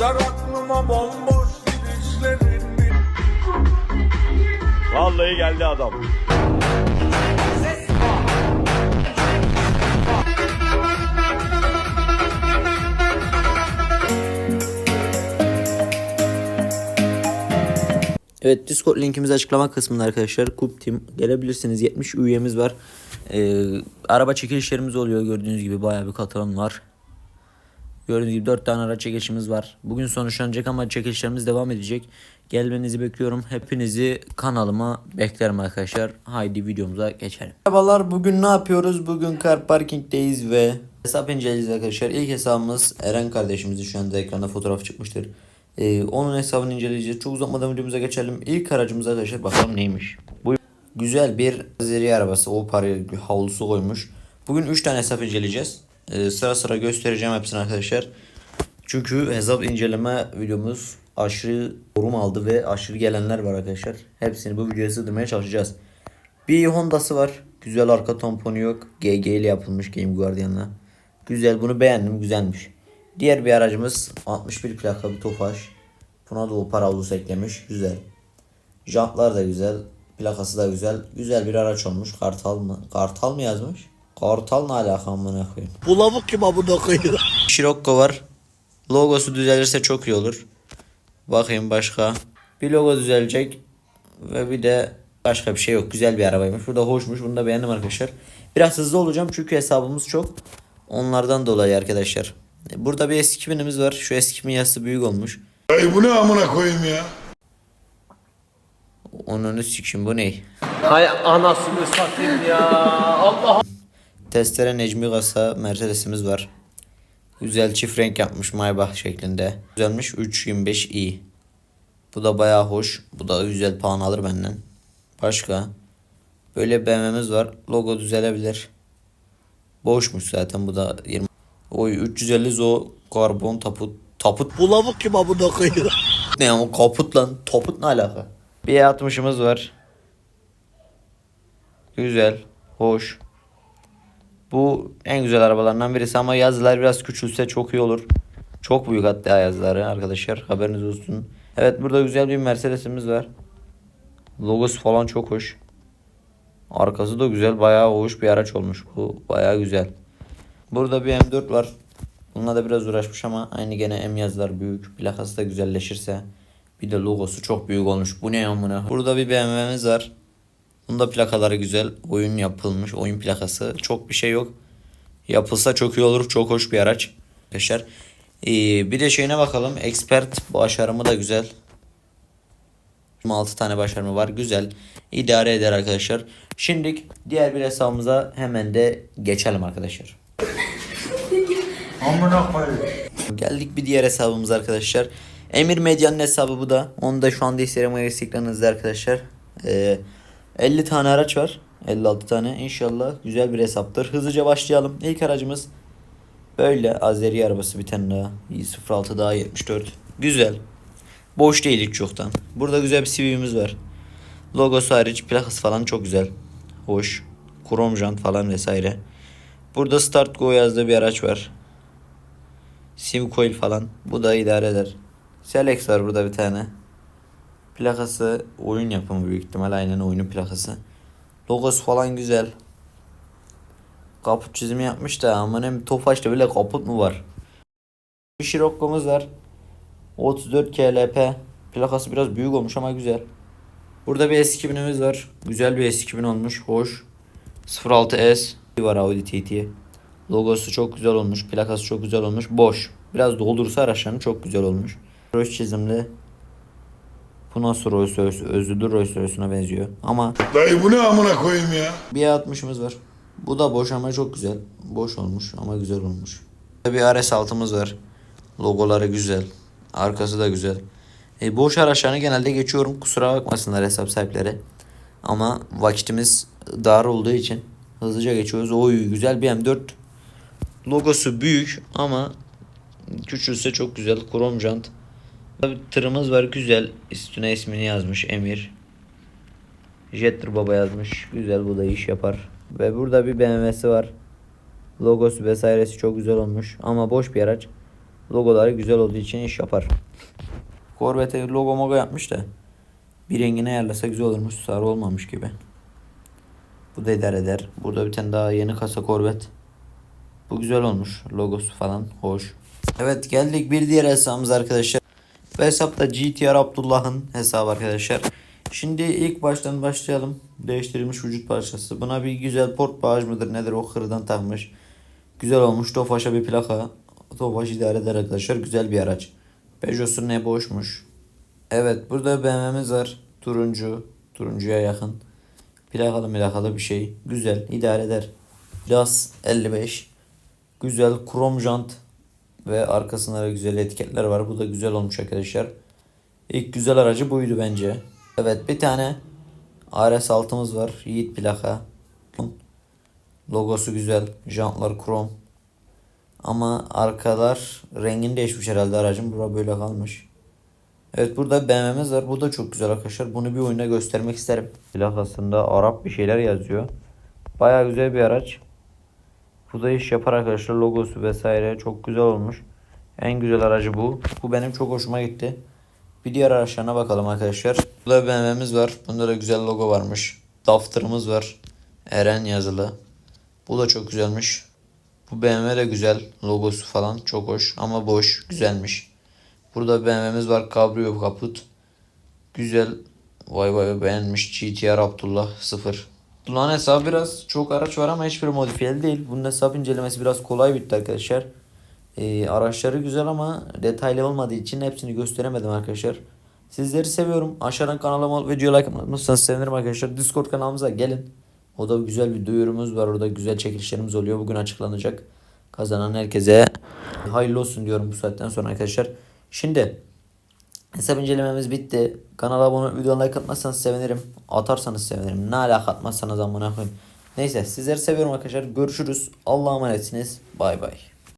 Düşer aklıma bomboş gidişlerin Vallahi geldi adam. Evet Discord linkimiz açıklama kısmında arkadaşlar. Kup Team gelebilirsiniz. 70 üyemiz var. Ee, araba çekilişlerimiz oluyor gördüğünüz gibi bayağı bir katılım var. Gördüğünüz gibi 4 tane araç çekilişimiz var. Bugün sonuçlanacak ama çekilişlerimiz devam edecek. Gelmenizi bekliyorum. Hepinizi kanalıma beklerim arkadaşlar. Haydi videomuza geçelim. Merhabalar bugün ne yapıyoruz? Bugün car parkingdeyiz ve hesap inceleyeceğiz arkadaşlar. İlk hesabımız Eren kardeşimizin şu anda ekranda fotoğraf çıkmıştır. Ee, onun hesabını inceleyeceğiz. Çok uzatmadan videomuza geçelim. İlk aracımız arkadaşlar bakalım neymiş. Bu güzel bir Azeri arabası. O parayı havlusu koymuş. Bugün 3 tane hesap inceleyeceğiz. Ee, sıra sıra göstereceğim hepsini arkadaşlar. Çünkü hesap inceleme videomuz aşırı yorum aldı ve aşırı gelenler var arkadaşlar. Hepsini bu videoya sığdırmaya çalışacağız. Bir Honda'sı var. Güzel arka tamponu yok. GG ile yapılmış Game Guardian'la. Güzel bunu beğendim güzelmiş. Diğer bir aracımız 61 plaka bir Tofaş. Buna da o para havlusu eklemiş. Güzel. Jantlar da güzel. Plakası da güzel. Güzel bir araç olmuş. Kartal mı? Kartal mı yazmış? Kartal ne alaka amına koyayım? Bu lavuk kim amına koyuyor? Scirocco var. Logosu düzelirse çok iyi olur. Bakayım başka. Bir logo düzelecek. Ve bir de başka bir şey yok. Güzel bir arabaymış. Bu da hoşmuş. Bunu da beğendim arkadaşlar. Biraz hızlı olacağım çünkü hesabımız çok. Onlardan dolayı arkadaşlar. Burada bir S2000'imiz var. Şu S2000 yazısı büyük olmuş. Ay bu ne amına koyayım ya? Onun sikim bu ne? Hay anasını satayım ya. Allah Testere Necmi Kasa Mercedes'imiz var. Güzel çift renk yapmış Maybach şeklinde. Güzelmiş 325i. Bu da bayağı hoş. Bu da güzel puan alır benden. Başka. Böyle BMW'miz var. Logo düzelebilir. Boşmuş zaten bu da 20. Oy 350 zo karbon taput. Taput Bu lavuk kim amına koyuyor? ne ya o kaput lan. Taput ne alaka? Bir E60'ımız var. Güzel. Hoş. Bu en güzel arabalarından birisi ama yazılar biraz küçülse çok iyi olur. Çok büyük hatta yazıları arkadaşlar haberiniz olsun. Evet burada güzel bir Mercedes'imiz var. Logosu falan çok hoş. Arkası da güzel bayağı hoş bir araç olmuş bu bayağı güzel. Burada bir M4 var. Bununla da biraz uğraşmış ama aynı gene M yazılar büyük. Plakası da güzelleşirse. Bir de logosu çok büyük olmuş. Bu ne amına? Burada bir BMW'miz var. Bunda plakaları güzel. Oyun yapılmış. Oyun plakası. Çok bir şey yok. Yapılsa çok iyi olur. Çok hoş bir araç. Arkadaşlar. Ee, bir de şeyine bakalım. Expert başarımı da güzel. 26 tane başarımı var. Güzel. İdare eder arkadaşlar. Şimdi diğer bir hesabımıza hemen de geçelim arkadaşlar. Amına koyayım. Geldik bir diğer hesabımız arkadaşlar. Emir Medya'nın hesabı bu da. Onu da şu anda Instagram ekranınızda arkadaşlar. Ee, 50 tane araç var. 56 tane. İnşallah güzel bir hesaptır. Hızlıca başlayalım. İlk aracımız böyle Azeri arabası bir tane daha. 06 daha 74. Güzel. Boş değil hiç yoktan. Burada güzel bir CV'miz var. Logosu hariç plakası falan çok güzel. Hoş. Krom jant falan vesaire. Burada Start Go yazdığı bir araç var. Sim coil falan. Bu da idare eder. Selex var burada bir tane. Plakası oyun yapımı büyük ihtimal. Aynen oyunun plakası. Logosu falan güzel. Kaput çizimi yapmış da aman hem Tofaş'ta bile kaput mu var? Bir Scirocco'muz var. 34 KLP. Plakası biraz büyük olmuş ama güzel. Burada bir S2000'imiz var. Güzel bir S2000 olmuş. Hoş. 06S var Audi TT. Logosu çok güzel olmuş. Plakası çok güzel olmuş. Boş. Biraz doldursa araçlarını çok güzel olmuş. Rolls çizimli. Bu nasıl Rolls Royce? Özlüdür Rolls Royce'una benziyor. Ama Dayı bu ne amına koyayım ya? bir E60'ımız var. Bu da boş ama çok güzel. Boş olmuş ama güzel olmuş. Bir RS6'mız var. Logoları güzel. Arkası da güzel. E, boş araçlarını genelde geçiyorum. Kusura bakmasınlar hesap sahipleri. Ama vakitimiz dar olduğu için hızlıca geçiyoruz. Oy güzel bir M4. Logosu büyük ama küçülse çok güzel. Krom jant. Bir tırımız var güzel. Üstüne ismini yazmış Emir. Jetter Baba yazmış. Güzel bu da iş yapar. Ve burada bir BMW'si var. Logosu vesairesi çok güzel olmuş. Ama boş bir araç. Logoları güzel olduğu için iş yapar. Corvette logo mogo yapmış da bir rengini ayarlasa güzel olurmuş. Sarı olmamış gibi. Bu da idare eder. Burada bir tane daha yeni kasa Corvette. Bu güzel olmuş. Logosu falan hoş. Evet geldik bir diğer hesabımız arkadaşlar. Bu hesapta GTR Abdullah'ın hesabı arkadaşlar. Şimdi ilk baştan başlayalım. Değiştirilmiş vücut parçası. Buna bir güzel port bağış mıdır nedir o kırdan takmış. Güzel olmuş. Tofaş'a bir plaka. Tofaş idare eder arkadaşlar. Güzel bir araç. Peugeot'su ne boşmuş. Evet burada BMW'miz var. Turuncu. Turuncuya yakın. Plakalı milakalı bir şey. Güzel. idare eder. Las 55. Güzel krom jant ve arkasında da güzel etiketler var. Bu da güzel olmuş arkadaşlar. İlk güzel aracı buydu bence. Evet bir tane RS6'mız var. Yiğit plaka. Logosu güzel. Jantlar krom. Ama arkalar rengini değişmiş herhalde aracın. Bura böyle kalmış. Evet burada BMW'miz var. Bu da çok güzel arkadaşlar. Bunu bir oyunda göstermek isterim. Plakasında Arap bir şeyler yazıyor. Baya güzel bir araç. Bu da iş yapar arkadaşlar. Logosu vesaire çok güzel olmuş. En güzel aracı bu. Bu benim çok hoşuma gitti. Bir diğer araçlarına bakalım arkadaşlar. Burada BMW'miz var. Bunda da güzel logo varmış. Daftarımız var. Eren yazılı. Bu da çok güzelmiş. Bu BMW de güzel. Logosu falan çok hoş ama boş. Güzelmiş. Burada BMW'miz var. Cabrio kaput. Güzel. Vay vay beğenmiş. GTR Abdullah 0. Abdullah'ın hesabı biraz çok araç var ama hiçbiri modifiyeli değil. Bunun hesap incelemesi biraz kolay bitti arkadaşlar. Ee, araçları güzel ama detaylı olmadığı için hepsini gösteremedim arkadaşlar. Sizleri seviyorum. Aşağıdan kanalıma video like atmışsanız sevinirim arkadaşlar. Discord kanalımıza gelin. O da güzel bir duyurumuz var. Orada güzel çekilişlerimiz oluyor. Bugün açıklanacak. Kazanan herkese hayırlı olsun diyorum bu saatten sonra arkadaşlar. Şimdi hesap incelememiz bitti. Kanala abone olup videoya like atmazsanız sevinirim. Atarsanız sevinirim. Ne alaka atmazsanız amına koyayım. Neyse sizleri seviyorum arkadaşlar. Görüşürüz. Allah'a emanetsiniz. Bay bay.